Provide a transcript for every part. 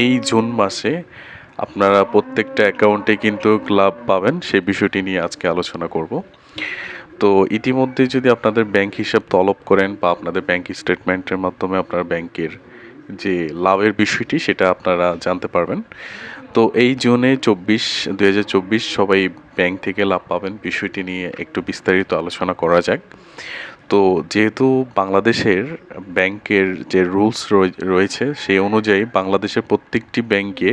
এই জুন মাসে আপনারা প্রত্যেকটা অ্যাকাউন্টে কিন্তু লাভ পাবেন, সেই বিষয়টি নিয়ে আজকে আলোচনা করব। তো ইতিমধ্যে যদি আপনাদের ব্যাংক হিসাব তলব করেন বা আপনাদের ব্যাংক স্টেটমেন্টের মাধ্যমে আপনার ব্যাংকের যে লাভের বিষয়টি, সেটা আপনারা জানতে পারবেন। তো এই জুনে চব্বিশ চব্বিশ সবাই ব্যাংক থেকে লাভ পাবেন, বিষয়টি নিয়ে একটু বিস্তারিত আলোচনা করা যাক। তো যেহেতু বাংলাদেশের ব্যাংকের যে রুলস রয়েছে সেই অনুযায়ী বাংলাদেশের প্রত্যেকটি ব্যাংকে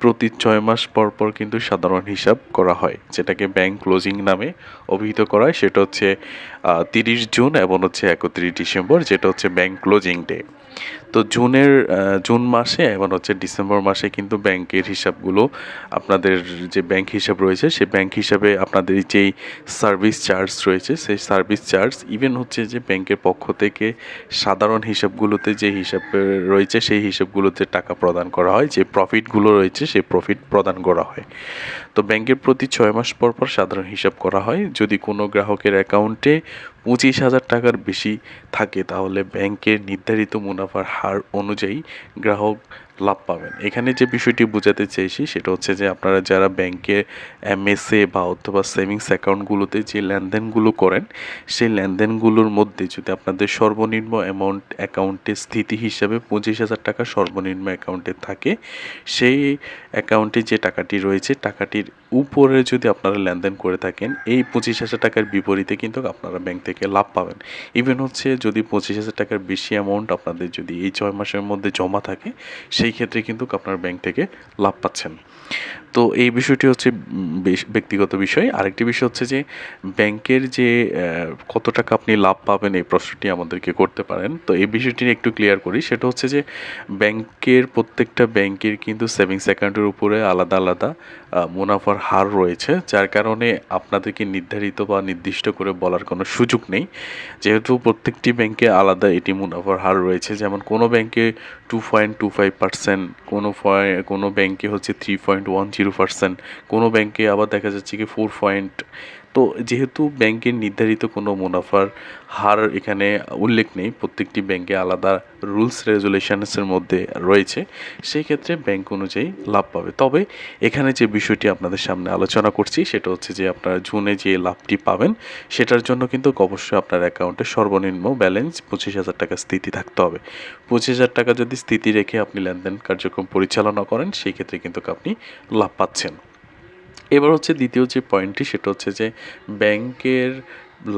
প্রতি ছয় মাস পর পর কিন্তু সাধারণ হিসাব করা হয়। যেটাকে ব্যাংক ক্লোজিং নামে অভিহিত করা হয়। সেটা হচ্ছে তিরিশ জুন এবং হচ্ছে একত্রিশ ডিসেম্বর, যেটা হচ্ছে ব্যাংক ক্লোজিং ডে। তো জুনের জুন মাসে এবং হচ্ছে ডিসেম্বর মাসে কিন্তু ব্যাংকের হিসাবগুলো আপনাদের যে ব্যাংক হিসাব রয়েছে সেই ব্যাংক হিসাবে আপনাদের যেই সার্ভিস চার্জ রয়েছে, সেই সার্ভিস চার্জ, ইভেন হচ্ছে যে ব্যাংকের পক্ষ থেকে সাধারণ হিসাবগুলোতে যে হিসাব রয়েছে, সেই হিসাবগুলোতে টাকা প্রদান করা হয়, যে প্রফিটগুলো রয়েছে, সেই প্রফিট প্রদান করা হয়। তো ব্যাংকের প্রতি ছয় মাস পর পর সাধারণ হিসাব করা হয়। যদি কোনো গ্রাহকের অ্যাকাউন্টে পঁচিশ হাজার টাকার বেশি থাকে, তাহলে ব্যাংকের নির্ধারিত মুনাফার হার অনুযায়ী গ্রাহক লাভ পাবেন। এখানে যে বিষয়টি বোঝাতে চেয়েছি সেটা হচ্ছে যে আপনারা যারা ব্যাংকে এমএসএ বা অথবা সেভিংস অ্যাকাউন্টগুলোতে যে লেনদেনগুলো করেন, সেই লেনদেনগুলোর মধ্যে যদি আপনাদের সর্বনিম্ন অ্যামাউন্ট অ্যাকাউন্টে স্থিতি হিসাবে পঁচিশ হাজার টাকা সর্বনিম্ন অ্যাকাউন্টে থাকে, সেই অ্যাকাউন্টে যে টাকাটি রয়েছে, টাকাটির উপরে যদি আপনারা লেনদেন করে থাকেন, এই পঁচিশ হাজার টাকার বিপরীতে কিন্তু আপনারা ব্যাংক থেকে লাভ পাবেন। ইভেন হচ্ছে যদি পঁচিশ হাজার টাকার বেশি অ্যামাউন্ট আপনাদের যদি এই ছয় মাসের মধ্যে জমা থাকে, সেই ক্ষেত্রে কিন্তু আপনার ব্যাংক থেকে লাভ পাচ্ছেন। তো এই বিষয়টি হচ্ছে ব্যক্তিগত বিষয়। আরেকটি বিষয় হচ্ছে যে ব্যাংকের যে কত টাকা আপনি লাভ পাবেন এই প্রশ্নটি আমাদেরকে করতে পারেন। তো এই বিষয়টি একটু ক্লিয়ার করি। সেটা হচ্ছে যে ব্যাংকের প্রত্যেকটা ব্যাংকের কিন্তু সেভিংস অ্যাকাউন্টের উপরে আলাদা আলাদা মুনাফার হার রয়েছে, যার কারণে আপনাদেরকে নির্ধারিত বা নির্দিষ্ট করে বলার কোনো সুযোগ নেই। যেহেতু প্রত্যেকটি ব্যাংকে আলাদা এটি মুনাফার হার রয়েছে। যেমন কোনো ব্যাংকে two point two five percent কোনো কোনো ব্যাংকে হচ্ছে three point one zero percent কোনো ব্যাংকে আবার দেখা যাচ্ছে কি ফোর পয়েন্ট তো যেহেতু ব্যাংকের নির্ধারিত কোনো মুনাফার হার এখানে উল্লেখ নেই, প্রত্যেকটি ব্যাংকে আলাদা রুলস, রেজুলেশনসের মধ্যে রয়েছে, সেই ক্ষেত্রে ব্যাংক অনুযায়ী লাভ পাবে। তবে এখানে যে বিষয়টি আপনাদের সামনে আলোচনা করছি, সেটা হচ্ছে যে আপনারা জুনে যে লাভটি পাবেন, সেটার জন্য কিন্তু অবশ্যই আপনার অ্যাকাউন্টে সর্বনিম্ন ব্যালেন্স পঁচিশ হাজার টাকা স্থিতি থাকতে হবে। পঁচিশ হাজার টাকা যদি স্থিতি রেখে আপনি লেনদেন কার্যক্রম পরিচালনা করেন, সেই ক্ষেত্রে কিন্তু আপনি লাভ পাচ্ছেন। এবার হচ্ছে দ্বিতীয় যে পয়েন্টটি সেটা হচ্ছে যে ব্যাংকের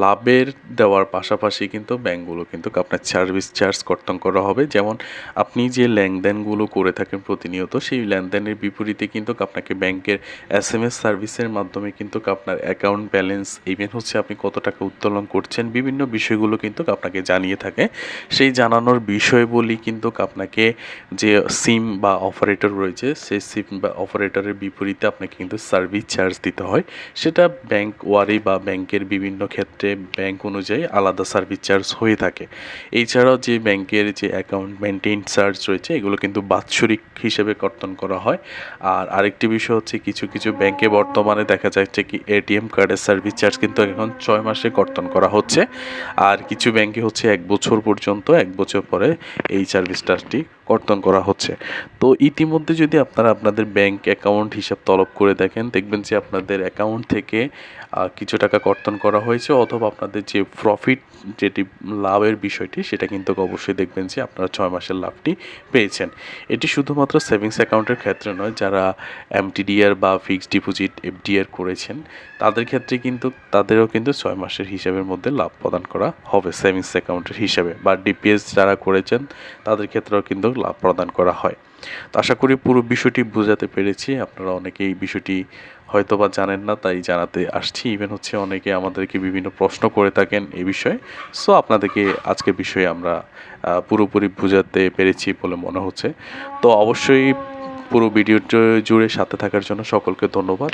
লাভের দেওয়ার পাশাপাশি কিন্তু ব্যাঙ্কগুলো কিন্তু আপনার সার্ভিস চার্জ কর্তন করা হবে। যেমন আপনি যে লেনদেনগুলো করে থাকেন প্রতিনিয়ত, সেই লেনদেনের বিপরীতে কিন্তু আপনাকে ব্যাংকের এস এম এস সার্ভিসের মাধ্যমে কিন্তু আপনার অ্যাকাউন্ট ব্যালেন্স ইভেন হচ্ছে আপনি কত টাকা উত্তোলন করছেন, বিভিন্ন বিষয়গুলো কিন্তু আপনাকে জানিয়ে থাকে। সেই জানানোর বিষয়বলি কিন্তু আপনাকে যে সিম বা অপারেটর রয়েছে, সেই সিম বা অপারেটরের বিপরীতে আপনাকে কিন্তু সার্ভিস চার্জ দিতে হয়। সেটা ব্যাংক ওয়ারি বা ব্যাংকের বিভিন্ন ক্ষেত্রে ক্ষেত্রে ব্যাংক অনুযায়ী আলাদা সার্ভিস চার্জ হয়ে থাকে। এছাড়াও যে ব্যাংকের যে অ্যাকাউন্ট মেনটেন চার্জ রয়েছে, এগুলো কিন্তু বাৎসরিক হিসেবে কর্তন করা হয়। আর আরেকটি বিষয় হচ্ছে কিছু কিছু ব্যাংকে বর্তমানে দেখা যাচ্ছে কি এটিএম কার্ডের সার্ভিস চার্জ কিন্তু এখন ছয় মাসে কর্তন করা হচ্ছে। আর কিছু ব্যাংকে হচ্ছে এক বছর পর্যন্ত, এক বছর পরে এই সার্ভিস চার্জটি কর্তন করা হচ্ছে। তো ইতিমধ্যে যদি আপনারা আপনাদের ব্যাংক অ্যাকাউন্ট হিসাব তলব করে দেখেন, দেখবেন যে আপনাদের অ্যাকাউন্ট থেকে কিছু টাকা কর্তন করা হয়েছে। অথবা আপনাদের যে প্রফিট যেটি লাভের বিষয়টি, সেটা কিন্তু অবশ্যই দেখবেন যে আপনারা ছয় মাসের লাভটি পেয়েছেন। এটি শুধুমাত্র সেভিংস অ্যাকাউন্টের ক্ষেত্রে নয়, যারা এমটিডিআর বা ফিক্সড ডিপোজিট, এফডিআর করেছেন, তাদের ক্ষেত্রে কিন্তু, তাদেরও কিন্তু ছয় মাসের হিসাবের মধ্যে লাভ প্রদান করা হবে সেভিংস অ্যাকাউন্টের হিসাবে। বা ডিপিএস যারা করেছেন, তাদের ক্ষেত্রেও কিন্তু লাভ প্রদান করা হয়। তো আশা করি পুরো বিষয়টি বোঝাতে পেরেছি। আপনারা অনেকে এই বিষয়টি হয়তো বা জানেন না, তাই জানাতে আসছি। ইভেন হচ্ছে অনেকে আমাদেরকে বিভিন্ন প্রশ্ন করে থাকেন এই বিষয়ে। সো আপনাদেরকে আজকে বিষয়ে আমরা পুরোপুরি বোঝাতে পেরেছি বলে মনে হচ্ছে। তো অবশ্যই পুরো ভিডিওটা জুড়ে সাথে থাকার জন্য সকলকে ধন্যবাদ।